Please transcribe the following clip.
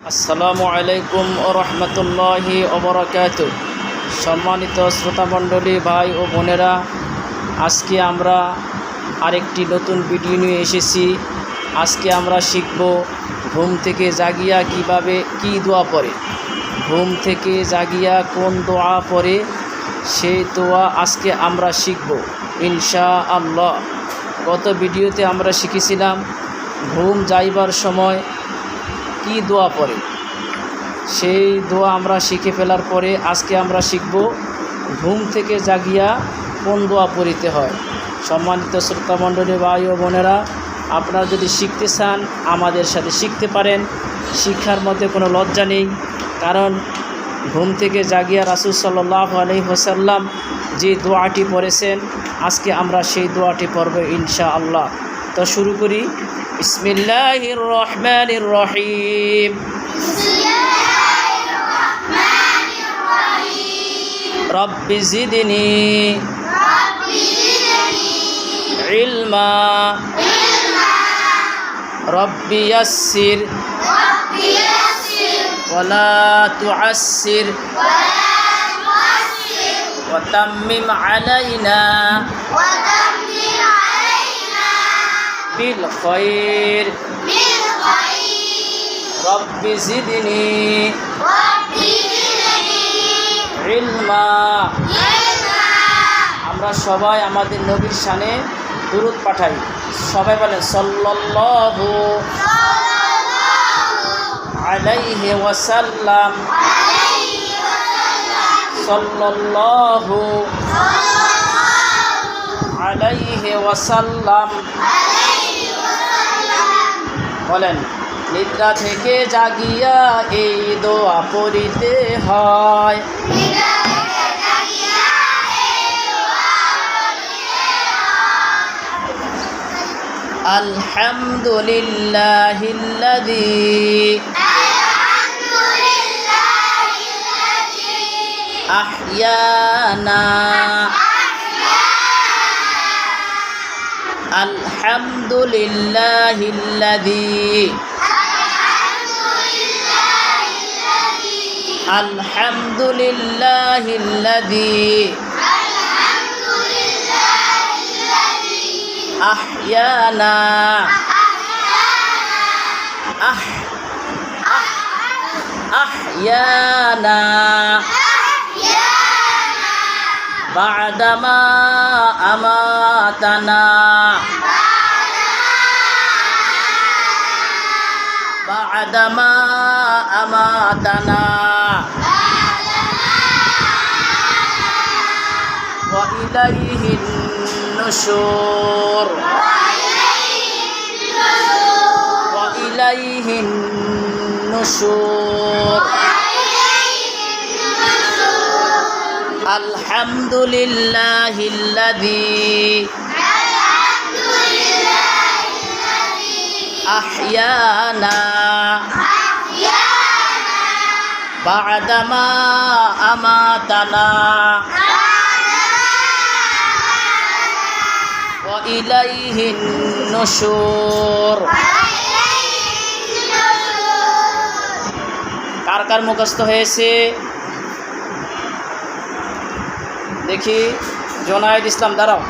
আসসালামু আলাইকুম ও রহমতুল্লাহি ওবরাকাত সম্মানিত শ্রোতামণ্ডলী, ভাই ও বোনেরা, আজকে আমরা আরেকটি নতুন ভিডিও নিয়ে এসেছি। আজকে আমরা শিখব ঘুম থেকে জাগিয়া কীভাবে কি দোয়া পড়ে। ঘুম থেকে জাগিয়া কোন দোয়া পড়ে, সেই দোয়া আজকে আমরা শিখব ইনশা আল্লাহ গত ভিডিওতে আমরা শিখেছিলাম, ঘুম যাইবার সময় কি দোয়া পড়ে? সেই দোয়া আমরা শিখে ফেলার পরে আজকে আমরা শিখব, ঘুম থেকে জাগিয়া কোন দোয়া পড়িতে হয়? সম্মানিত শ্রোতামণ্ডলী ভাই ও বোনেরা, আপনারা যদি শিখতে চান, আমাদের সাথে শিখতে পারেন। শিক্ষার মধ্যে কোনো লজ্জা নেই, কারণ ঘুম থেকে জাগিয়া রাসুল সাল্লাহ আলহি হোসাল্লাম যে দোয়াটি পড়েছেন, আজকে আমরা সেই দোয়াটি পড়ব ইনশা আল্লাহ তো শুরু করি। بسم الله الرحمن الرحيم. بسم الله الرحمن الرحيم رب زدني رب زدني علما. علما رب يسر رب يسر ولا تعسر ولا تعسر وتمم علينا. وتمم بالخير رب زدني علما আমরা সবাই আমাদের নবীর শানে দুরুদ পাঠাই সবাই বলেন সাল্লাল্লাহু আলাইহি ওয়াসাল্লাম সাল্লাল্লাহু আলাইহি ওয়াসাল্লাম বলেন নিদ্রা থেকে জাগিয়া এই দোয়া পড়িতে হয় আলহামদুলিল্লাহিল্লাযী أحيانا الحمد لله الذي الحمد لله الذي أحيانا أح أح أحيانا بعدما أماتنا. بعدما أماتنا. وإليه النشور. وإليه النشور. الحمد لله الذي أحيانا بعدما أماتنا وإليه النشور কার কার মুখস্থ হয়েছে দেখি জোনায়েদ ইসলাম দাঁড়াও।